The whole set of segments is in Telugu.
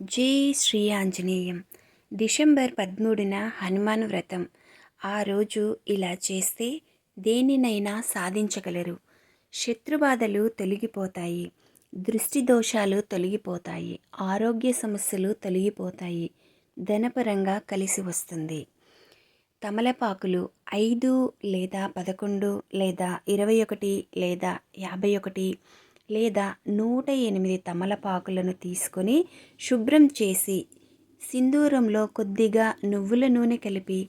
జై శ్రీ ఆంజనేయం. డిసెంబర్ పదమూడున హనుమాన్ వ్రతం. ఆ రోజు ఇలా చేస్తే దేనినైనా సాధించగలరు. శత్రుబాధలు తొలగిపోతాయి. దృష్టి దోషాలు తొలగిపోతాయి. ఆరోగ్య సమస్యలు తొలగిపోతాయి. ధనపరంగా కలిసి వస్తుంది. తమలపాకులు ఐదు లేదా పదకొండు లేదా ఇరవై ఒకటి లేదా యాభై ఒకటి లేదా నూట ఎనిమిది తమలపాకులను తీసుకొని శుభ్రం చేసి సింధూరంలో కొద్దిగా నువ్వుల నూనె కలిపి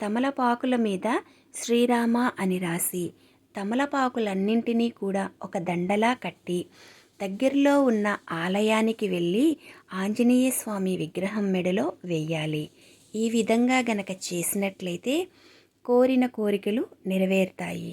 తమలపాకుల మీద శ్రీరామ అని రాసి తమలపాకులన్నింటినీ కూడా ఒక దండలా కట్టి దగ్గరలో ఉన్న ఆలయానికి వెళ్ళి ఆంజనేయ స్వామి విగ్రహం మెడలో వెయ్యాలి ఈ విధంగా గనక చేసినట్లయితే కోరిన కోరికలు నెరవేరుతాయి.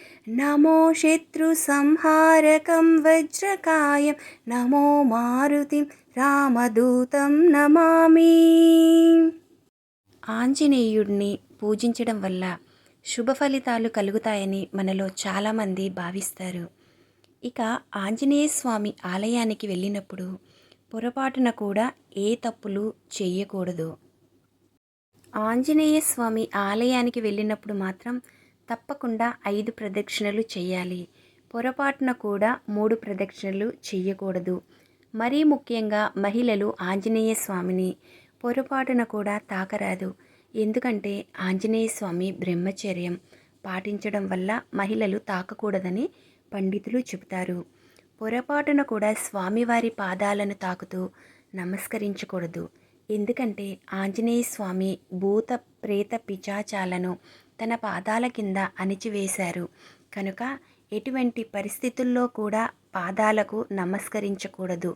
నమో శత్రుసంహారకం వజ్రకాయం నమో మారుతిం రామదూతం నమామి. ఆంజనేయుడిని పూజించడం వల్ల శుభ ఫలితాలు కలుగుతాయని మనలో చాలామంది భావిస్తారు. ఇక ఆంజనేయ స్వామి ఆలయానికి వెళ్ళినప్పుడు పొరపాటున కూడా ఏ తప్పులు చేయకూడదు. ఆంజనేయ స్వామి ఆలయానికి వెళ్ళినప్పుడు మాత్రం తప్పకుండా ఐదు ప్రదక్షిణలు చేయాలి. పొరపాటున కూడా మూడు ప్రదక్షిణలు చేయకూడదు మరీ ముఖ్యంగా మహిళలు ఆంజనేయ స్వామిని. పొరపాటున కూడా తాకరాదు. ఎందుకంటే ఆంజనేయ స్వామి బ్రహ్మచర్యం. పాటించడం వల్ల మహిళలు తాకకూడదని పండితులు చెబుతారు. పొరపాటున కూడా స్వామివారి పాదాలను తాకుతూ నమస్కరించకూడదు. ఎందుకంటే ఆంజనేయ స్వామి భూత ప్రేత పిచాచాలను తన పాదాల కింద అణిచివేశారు. కనుక ఎటువంటి పరిస్థితుల్లో కూడా పాదాలకు నమస్కరించకూడదు.